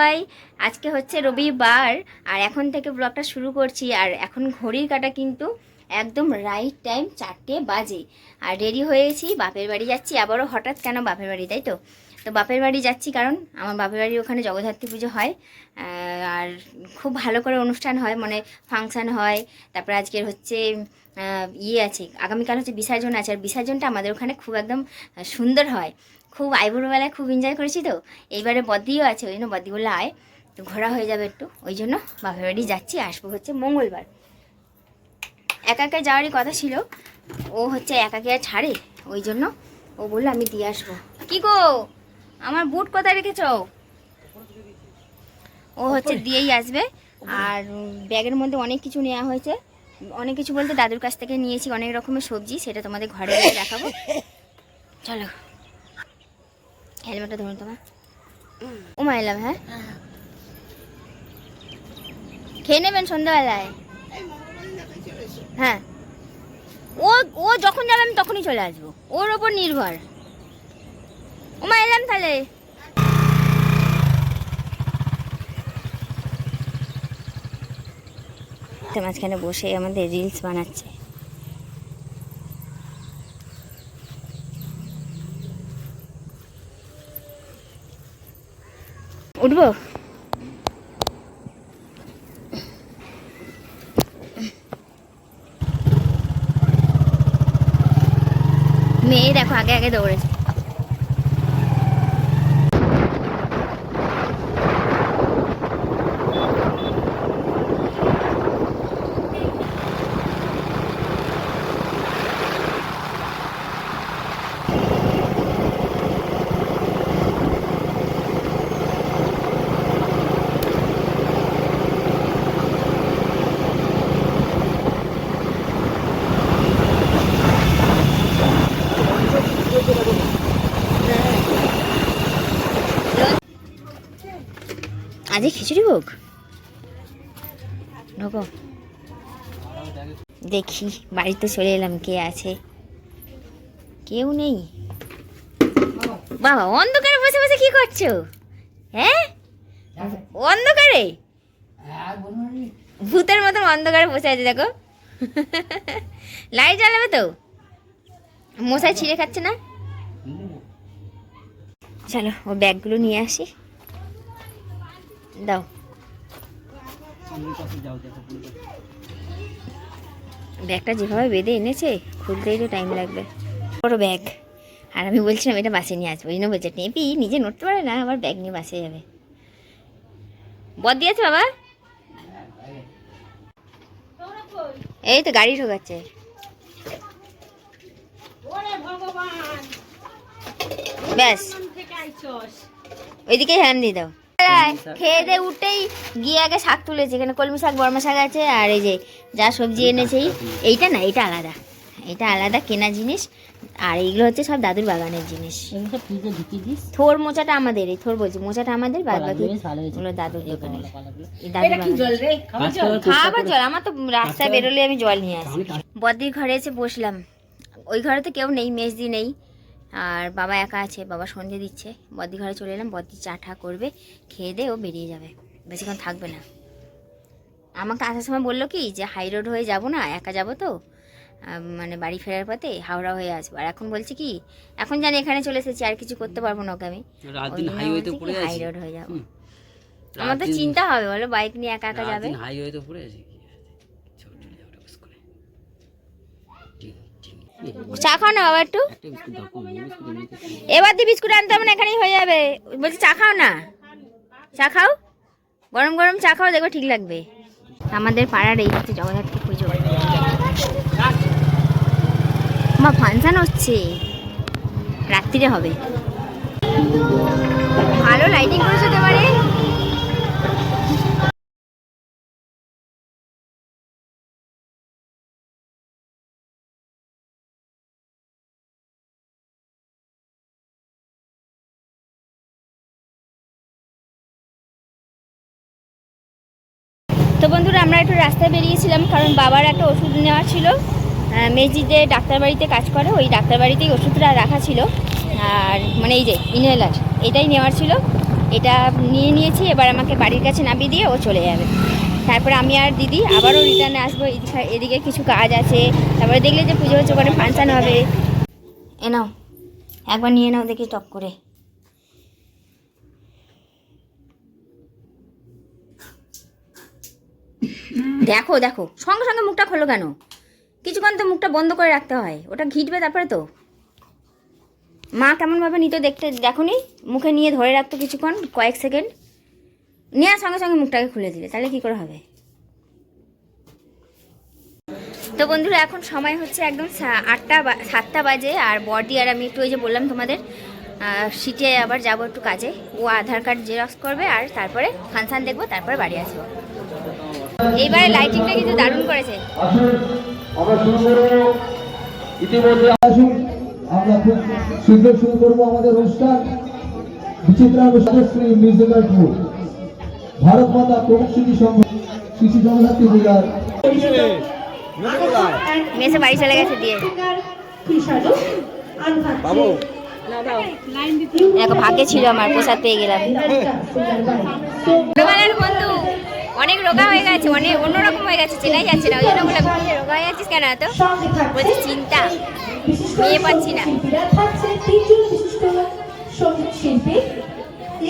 সবাই। আজকে হচ্ছে রবিবার, আর এখন থেকে ব্লগটা শুরু করছি, আর এখন ঘড়ির কাটা কিন্তু একদম রাইট টাইম চারটে বাজে। আর রেডি হয়েছি, বাপের বাড়ি যাচ্ছি, আবারও হঠাৎ কেন বাপের বাড়ি, তাই তো? তো বাপের বাড়ি যাচ্ছি কারণ আমার বাপের বাড়ি ওখানে জগদ্ধাত্রী পুজো হয় আর খুব ভালো করে অনুষ্ঠান হয় মানে ফাংশান হয়। তারপর আজকের হচ্ছে ইয়ে আছে, আগামীকাল হচ্ছে বিসর্জন আছে, আর বিসর্জনটা আমাদের ওখানে খুব একদম সুন্দর হয়। খুব আইবুড়োবেলায় খুব এনজয় করেছি তো। এইবারে বদ্দিও আছে ওই জন্য বদ্দি বলল আয় তো ঘোরা হয়ে যাবে একটু ওই জন্য বাপের বাড়ি যাচ্ছি আসব হচ্ছে মঙ্গলবার। একা একা যাওয়ারই কথা ছিল ও হচ্ছে একাকে আর ছাড়ে ওই জন্য ও বলল আমি দিয়ে আসব। কি গো আমার বুট কোথায় রেখেছ? ও হচ্ছে দিয়েই আসবে আর ব্যাগের মধ্যে অনেক কিছু নেওয়া হয়েছে। অনেক কিছু বলতে দাদুর কাছ থেকে নিয়েছি অনেক রকমের সবজি সেটা তোমাদের ঘরে গিয়ে দেখাবো। চলো। হেলমেটটা ধরুন তোমার ওমা এলাম হ্যাঁ খেয়ে নেবেন সন্ধ্যাবেলায়? হ্যাঁ। ও ও যখন যাবে আমি তখনই চলে আসব। ওর ওপর নির্ভর। ওমা এলাম তাহলে। মাঝখানে বসে আমাদের রিলস বানাচ্ছে। উঠবো? মেয়ে দেখো আগে আগে দৌড়েছে আজকে খিচুড়ি ভোগ ঢোকো। দেখি, বাড়িতে চলে এলাম, কে আছে? কেউ নেই। বাবা, অন্ধকারে বসে বসে কি করছ? হ্যাঁ? অন্ধকারে? ভূতের মতন অন্ধকারে বসে আছে, দেখো। লাইট জ্বালাবে তো? মশাই ছিঁড়ে খাচ্ছে না? চলো, ও ব্যাগগুলো নিয়ে আসি। দাও। ব্যাগটা যেভাবে বেঁধে এনেছে, খুলতেই তো টাইম লাগবে। বড় ব্যাগ। আর আমি বলছিলাম, এটা বাসে নিয়ে আসব। ওই জন্য বলছে, টেপি, নিজে নড়তে পারে না, আবার ব্যাগ নিয়ে বাসে যাবে। বদ দিয়েছে বাবা। এই তো গাড়ি ঢোকাচ্ছে। ব্যাস। ওইদিকে হ্যান্ড দিয়ে দাও। খেয়ে দিয়ে উঠেই গিয়ে আগে শাক তুলেছে। এখানে কলমি শাক বর্মা শাক আছে আর এই যে যা সবজি এনেছে। এইটা না এইটা আলাদা। এটা আলাদা কেনা জিনিস। আর এইগুলো হচ্ছে সব দাদুর বাগানের জিনিস। থোর মোচাটা আমাদের এই থোর বলছি। মোচাটা আমাদের বাদ বাকি ওগুলো দাদুর বাগানের। খাবার জল? আমার তো রাস্তায়। বেরোলে আমি জল নিয়ে আসি। বদির ঘরে এসে বসলাম। ওই ঘরে তো কেউ নেই মেজদি নেই। আর বাবা একা আছে বাবা সন্ধে দিচ্ছে। বদি ঘরে চলে এলাম বদি চা ঠা করবে খেয়ে দিয়ে ও বেরিয়ে যাবে। বেশিক্ষণ থাকবে না। আমাকে আসার সময় বলল কি যে হাই রোড হয়ে যাব না একা যাব তো। মানে বাড়ি ফেরার পথে হাওড়া হয়ে আসব। আর এখন বলছি কি এখন জানি এখানে চলে এসেছি আর কিছু করতে পারব না ওকে আমি। হাই রোড হয়ে যাব। আমার তো চিন্তা হবে বলো বাইক নিয়ে একা একা যাবে। হাইওয়েতে পড়ে আছি কি আছে? চল চলে যাও টপস করে। টিং, টিং। চা খাও না বাবা একটু। এবার দিয়ে বিস্কুট আনতে হবে না, এখানেই হয়ে যাবে। বলছি, চা খাও না? চা খাও? গরম গরম চা খাও দেখবে ঠিক লাগবে। আমাদের পাড়ার এই হচ্ছে জগদ্ধাত্রী পুজো। মা, ফাংশন হচ্ছে। রাত্রিরে হবে। ভালো লাইটিং করেছে এবারে তো বন্ধুরা আমরা একটু রাস্তায় বেরিয়েছিলাম কারণ বাবার একটা ওষুধ নেওয়া ছিল। আহ, মেজিতে ডাক্তার বাড়িতে কাজ করে ওই ডাক্তার বাড়িতেই ওষুধটা রাখা ছিল। আর মানে এই যে ইনহেলার এটাই নেওয়ার ছিল। এটা নিয়ে নিয়েছি এবার আমাকে বাড়ির কাছে নামিয়ে দিয়ে ও চলে যাবে। তারপরে আমি আর দিদি আবারও রিটার্নে আসব এদিকে কিছু কাজ আছে। তারপরে দেখলে যে পুজো হচ্ছে ওখানে ফাংশান হবে। এ নাও একবার নিয়ে নাও দেখি টক করে। দেখো দেখো। সঙ্গে সঙ্গে মুখটা খোলো কেন? কিছুক্ষণ তো মুখটা বন্ধ করে রাখতে হয়। ওটা ঘিটবে তারপরে তো। মা কেমনভাবে নিত দেখতে দেখোনি? মুখে নিয়ে ধরে রাখতো কিছুক্ষণ, কয়েক সেকেন্ড। নেওয়ার সঙ্গে সঙ্গে মুখটাকে খুলে দিলে, তাহলে কি করে হবে? তো বন্ধুরা, এখন সময় হচ্ছে একদম আটটা সাতটা বাজে, আর বডি আর আমি একটু ওই যে বললাম তোমাদের সিটে আবার যাব একটু কাজে। ও আধার কার্ড জেরক্স করবে, আর তারপরে ফাংশান দেখব, তারপরে বাড়ি আসব। এইবারে লাইটিংটা কিন্তু দারুণ করেছে। আসুন আমরা শুরু করব। ইতিমধ্যে আসুন আমরা খুব শীঘ্র শুরু করব আমাদের অনুষ্ঠান। বিচিত্রা শ্রী মিউজিক্যাল ট্রুপ ভারত মাতা প্রমুখ শিশু সংঘ শিশু জনজাতি বিকার মেসে বাড়ি চলে গেছে দিয়ে। বাবু। দেখো ভাগ্যে ছিল আমার প্রসাদ পেয়ে গেলাম। বন্ধু। অনেক রোগা হয়ে গেছে অনেক অন্যরকম হয়ে গেছে চেনাই যাচ্ছে না ওই জন্য বললাম রোগা হয়ে যাচ্ছিস কেন এত? বলছি চিন্তা মেয়ে পাচ্ছি না। সংগীত শিল্পী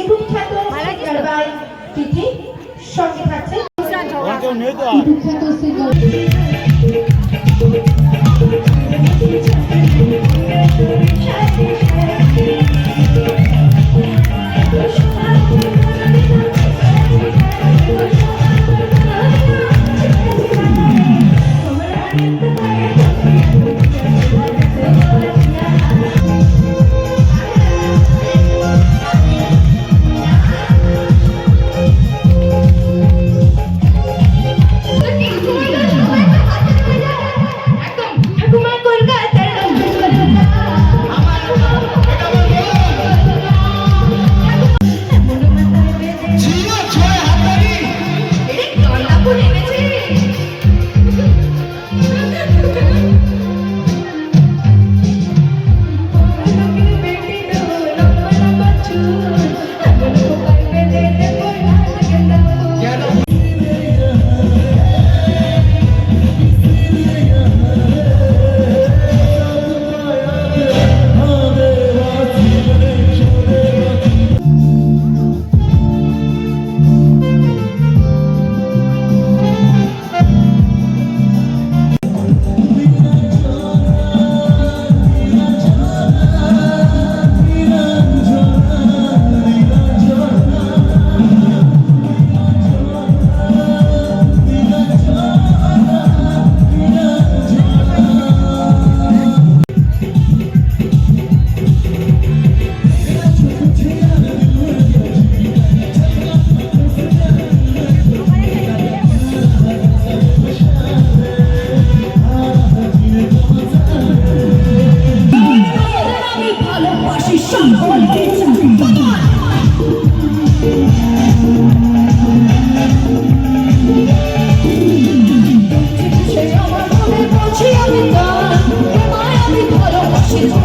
এবং খ্যাত তিথি সঙ্গে থাকছে।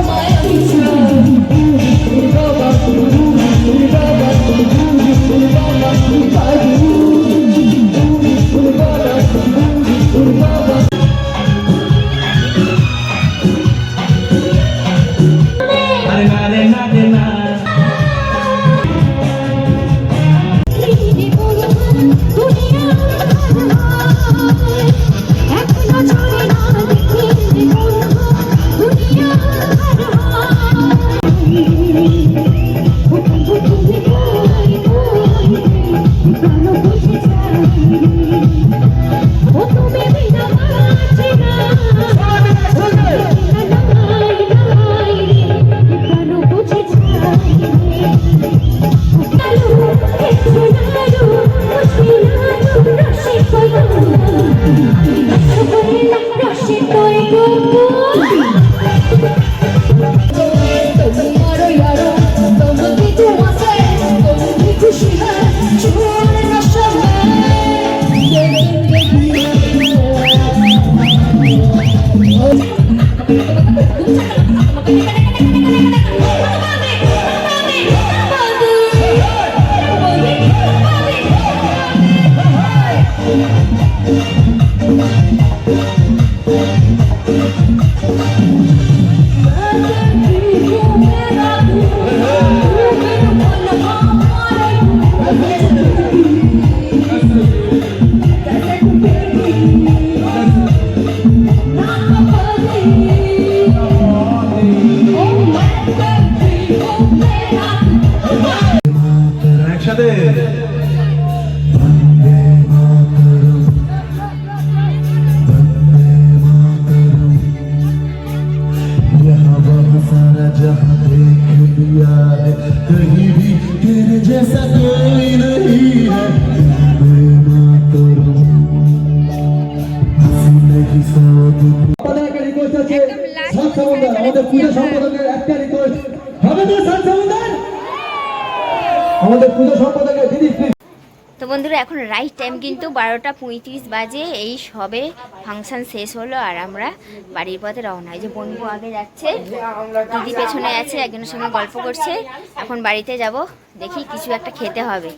my আমাদের পুজো সম্পাদকের একটা রিকোয়েস্ট হবে তো সাত আমাদের পুজো সম্পাদকের দিদি তো বন্ধুরা এখন রাইট টাইম কিন্তু বারোটা পঁয়ত্রিশ বাজে। এই সবে ফাংশন শেষ হলো আর আমরা বাড়ির পথে রওনা। এই যে বন্ধু আগে যাচ্ছে দিদি পেছনে আছে একজনের সঙ্গে গল্প করছে। এখন বাড়িতে যাব দেখি কিছু একটা খেতে হবে।